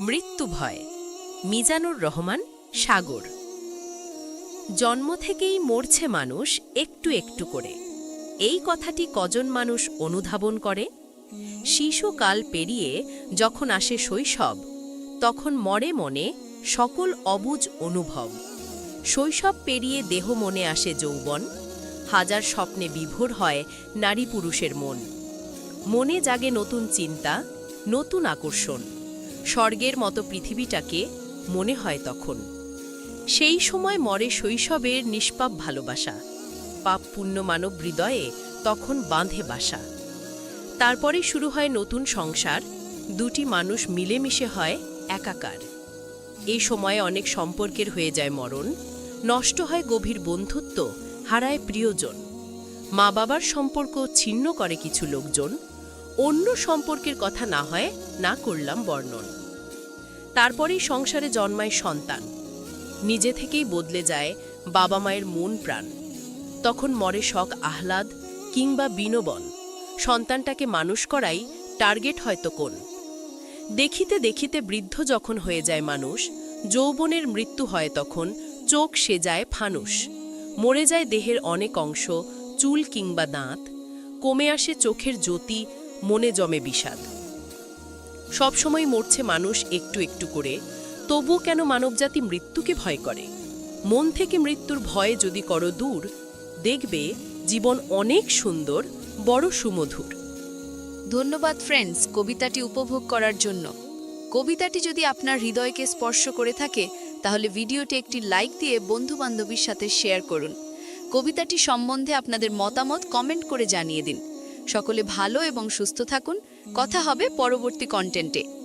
মৃত্যু ভয়। মিজানুর রহমান, সাগর। জন্ম থেকেই মরছে মানুষ একটু একটু করে। এই কথাটি কজন মানুষ অনুধাবন করে? শিশুকাল পেরিয়ে যখন আসে শৈশব, তখন মরে মনে সকল অবুজ অনুভব। শৈশব পেরিয়ে দেহ মনে আসে যৌবন। হাজার স্বপ্নে বিভোর হয় নারী পুরুষের মন। মনে জাগে নতুন চিন্তা, নতুন আকর্ষণ। স্বর্গের মতো পৃথিবীটাকে মনে হয় তখন। সেই সময় মরে শৈশবের নিষ্পাপ ভালোবাসা, পাপ পুণ্য মানব হৃদয়ে তখন বাঁধে বাসা। তারপরে শুরু হয় নতুন সংসার, দুটি মানুষ মিলেমিশে হয় একাকার। এই সময়ে অনেক সম্পর্কের হয়ে যায় মরণ, নষ্ট হয় গভীর বন্ধুত্ব, হারায় প্রিয়জন। মা বাবার সম্পর্ক ছিন্ন করে কিছু লোকজন অন্য সম্পর্কের কথা না হয়, না করলাম বর্ণন। তারপরেই সংসারে জন্মায় সন্তান। নিজে থেকেই বদলে যায় বাবা মায়ের মন প্রাণ। তখন মরে শখ আহ্লাদ কিংবা বিনোবন। সন্তানটাকে মানুষ করাই টার্গেট হয়তো কোন। দেখিতে দেখিতে বৃদ্ধ যখন হয়ে যায় মানুষ, যৌবনের মৃত্যু হয় তখন চোখ সে যায় ফানুস মরে যায় দেহের অনেক অংশ, চুল কিংবা দাঁত। কমে আসে চোখের জ্যোতি মনে জমে বিষাদ। সবসময় মরছে মানুষ একটু একটু করে তবু কেন মানবজাতি মৃত্যুকে ভয় করে? মন থেকে মৃত্যুর ভয়ে যদি করো দূর, দেখবে জীবন অনেক সুন্দর, বড় সুমধুর। ধন্যবাদ ফ্রেন্ডস কবিতাটি উপভোগ করার জন্য। কবিতাটি যদি আপনার হৃদয়কে স্পর্শ করে থাকে, তাহলে ভিডিওটি একটি লাইক দিয়ে বন্ধু বান্ধবীর সাথে শেয়ার করুন। কবিতাটি সম্বন্ধে আপনাদের মতামত কমেন্ট করে জানিয়ে দিন। সকলে ভালো এবং সুস্থ থাকুন। কথা হবে পরবর্তী কন্টেন্টে